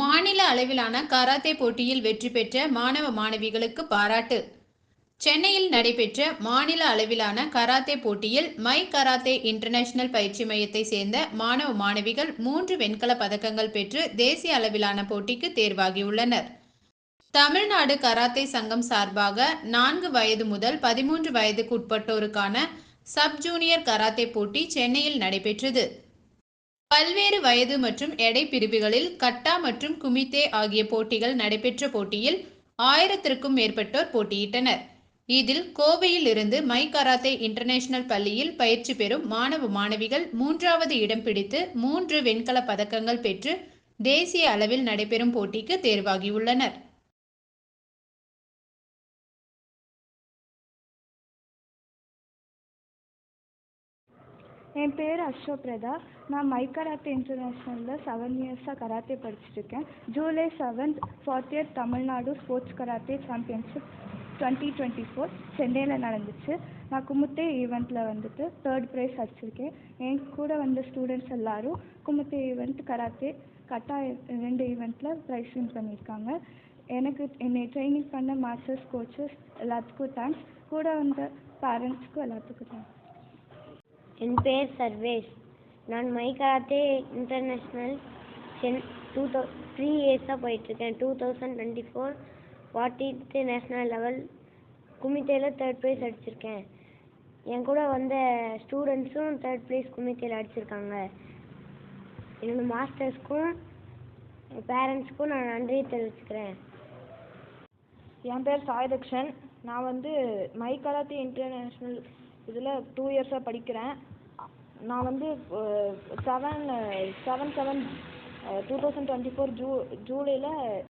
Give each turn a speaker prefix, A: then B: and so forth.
A: மாநில அளவிலான கராத்தே போட்டியில் வெற்றி பெற்ற மாணவ மாணவிகளுக்கு பாராட்டு. சென்னையில் நடைபெற்ற மாநில அளவிலான கராத்தே போட்டியில் மை கராத்தே இன்டர்நேஷனல் பயிற்சி மையத்தை சேர்ந்த மாணவ மாணவிகள் மூன்று வெண்கல பதக்கங்கள் பெற்று தேசிய அளவிலான போட்டிக்கு தேர்வாகியுள்ளனர். தமிழ்நாடு கராத்தே சங்கம் சார்பாக நான்கு வயது முதல் பதிமூன்று வயதுக்கு உட்பட்டோருக்கான சப் ஜூனியர் கராத்தே போட்டி சென்னையில் நடைபெற்றது. பல்வேறு வயது மற்றும் எடை பிரிவுகளில் கட்டா மற்றும் குமித்தே ஆகிய போட்டிகள் நடைபெற்ற போட்டியில் ஆயிரத்திற்கும் மேற்பட்டோர் போட்டியிட்டனர். இதில் கோவையில் இருந்து மை கராத்தே இன்டர்நேஷனல் பள்ளியில் பயிற்சி பெறும் மாணவ மாணவிகள் மூன்றாவது இடம் பிடித்து மூன்று வெண்கல பதக்கங்கள் பெற்று தேசிய அளவில் நடைபெறும் போட்டிக்கு தேர்வாகியுள்ளனர்.
B: என் பேர் அஸ்வபிரதா நான் மை கராத்தே இன்டர்நேஷ்னலில் செவன் இயர்ஸாக karate படிச்சுட்ருக்கேன் July seventh forty year Tamil Nadu sports karate championship twenty twenty four சென்னையில் நடந்துச்சு. நான் குமுத்தே ஈவெண்ட்டில் வந்துட்டு தேர்ட் ப்ரைஸ் அடிச்சிருக்கேன். என் கூட வந்த ஸ்டூடெண்ட்ஸ் எல்லாரும் குமுத்தே ஈவெண்ட் கராத்தே கட்டா ரெண்டு ஈவெண்ட்டில் ப்ரைஸ் வின் பண்ணியிருக்காங்க. எனக்கு என்னை ட்ரைனிங் பண்ண மாஸ்டர்ஸ் கோச்சஸ் எல்லாத்துக்கும் தேங்க்ஸ் கூட வந்த பேரண்ட்ஸ்க்கும் எல்லாத்துக்கும் தேங்க்ஸ்
C: என் பேர் சர்வேஷ். நான் மைகராத்தே இன்டர்நேஷ்னல் சென் டூ தௌ த்ரீ இயர்ஸாக போயிட்டுருக்கேன். டூ தௌசண்ட் டுவெண்ட்டி ஃபோர் ஃபார்ட்டித்து நேஷ்னல் லெவல் குமித்தேல தேர்ட் ப்ரைஸ் அடிச்சிருக்கேன். என் கூட வந்த ஸ்டூடெண்ட்ஸும் தேர்ட் ப்ரைஸ் குமித்தேல அடிச்சிருக்காங்க. என்னோடய மாஸ்டர்ஸ்க்கும் பேரண்ட்ஸ்க்கும் நான் நன்றியை தெரிவிச்சுக்கிறேன்.
D: என் பேர் சாய்தக்ஷன். நான் வந்து மை கராத்தே இன்டர்நேஷ்னல் இதில் டூ இயர்ஸாக படிக்கிறேன். நான் வந்து seven seven seven two thousand twenty four zoo ஜூலையில்